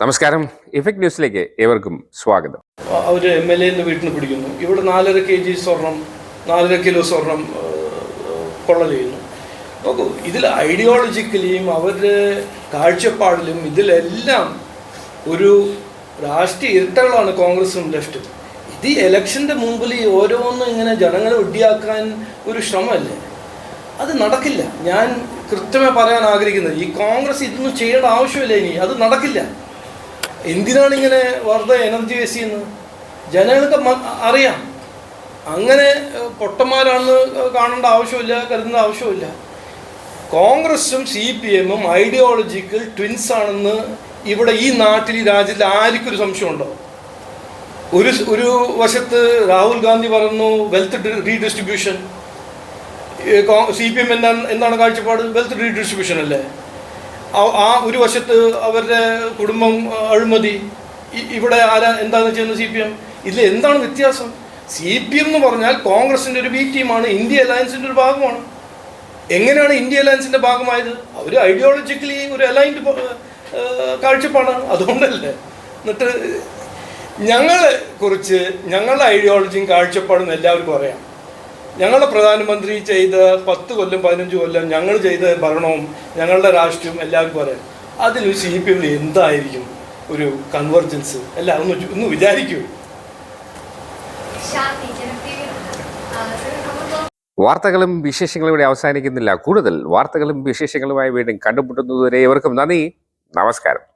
നമസ്കാരം. ഇഫക്ട് ന്യൂസിലേക്ക് ഏവർക്കും സ്വാഗതം. അവർ എം എൽ എന്ന് വീട്ടിൽ പിടിക്കുന്നു. ഇവിടെ നാലര കെ ജി സ്വർണം നാലര കിലോ സ്വർണം കൊള്ള ചെയ്യുന്നു. നോക്കൂ ഇതിൽ ഐഡിയോളജിക്കലിയും അവരുടെ കാഴ്ചപ്പാടിലും ഇതിലെല്ലാം ഒരു രാഷ്ട്രീയ ഇരട്ടകളാണ് കോൺഗ്രസും ലെഫ്റ്റും. ഇത് ഈ ഇലക്ഷന്റെ മുമ്പിൽ ഈ ഓരോന്നും ഇങ്ങനെ ജനങ്ങളെ ഒഡിയാക്കാൻ ഒരു ശ്രമമല്ലേ? അത് നടക്കില്ല. ഞാൻ കൃത്യമായി പറയാൻ ആഗ്രഹിക്കുന്നത് ഈ കോൺഗ്രസ് ഇതൊന്നും ചെയ്യേണ്ട ആവശ്യമില്ല ഇനി. അത് നടക്കില്ല. എന്തിനാണ് ഇങ്ങനെ വെറുതെ എനർജി വേസ്റ്റ് ചെയ്യുന്നത്? ജനങ്ങൾക്ക് അറിയാം. അങ്ങനെ പൊട്ടന്മാരാണെന്ന് കാണേണ്ട ആവശ്യമില്ല കരുതേണ്ട ആവശ്യമില്ല. കോൺഗ്രസും സി പി എമ്മും ഐഡിയോളജിക്കൽ ട്വിൻസ് ആണെന്ന് ഇവിടെ ഈ നാട്ടിൽ ഈ രാജ്യത്തിൽ ആർക്കും ഒരു സംശയമുണ്ടോ? ഒരു ഒരു വശത്ത് രാഹുൽ ഗാന്ധി പറഞ്ഞു wealth redistribution C P M എന്താണ് എന്താണ് കാഴ്ചപ്പാട്? വെൽത്ത് റീഡിസ്ട്രിബ്യൂഷൻ അല്ലേ? ആ- ഒരു വശത്ത് അവരുടെ കുടുംബം അഴിമതി ഇവിടെ ആരാ എന്താണെന്ന് ചെയ്യുന്നത് സി പി എം? ഇതിൽ എന്താണ് വ്യത്യാസം? സി പി എം എന്ന് പറഞ്ഞാൽ കോൺഗ്രസിന്റെ ഒരു ബി ടീമാണ് ഇന്ത്യ അലയൻസിന്റെ ഒരു ഭാഗമാണ്. എങ്ങനെയാണ് ഇന്ത്യ അലയൻസിന്റെ ഭാഗമായത്? അവർ ഐഡിയോളജിക്കലി ഒരു അലൈൻഡ് കാഴ്ചപ്പാടാണ്. അതുകൊണ്ടല്ലേ. എന്നിട്ട് ഞങ്ങളെ കുറിച്ച് ഞങ്ങളുടെ ഐഡിയോളജിയും കാഴ്ചപ്പാടും എല്ലാവർക്കും അറിയാം. ഞങ്ങളുടെ പ്രധാനമന്ത്രി ചെയ്ത പത്ത് കൊല്ലം പതിനഞ്ച് കൊല്ലം ഞങ്ങൾ ചെയ്ത ഭരണവും ഞങ്ങളുടെ രാഷ്ട്രീയവും എല്ലാവർക്കും അറിയാം. അതിൽ സി പി എമ്മിൽ എന്തായിരിക്കും ഒരു കൺവെർജൻസ് അല്ല ഒന്ന് ഒന്ന് വിചാരിക്കൂ. വാർത്തകളും വിശേഷങ്ങളും ഇവിടെ അവസാനിക്കുന്നില്ല. കൂടുതൽ വാർത്തകളും വിശേഷങ്ങളുമായി വീണ്ടും കണ്ടുമുട്ടുന്നതുവരെ ഇവർക്കും നന്ദി. നമസ്കാരം.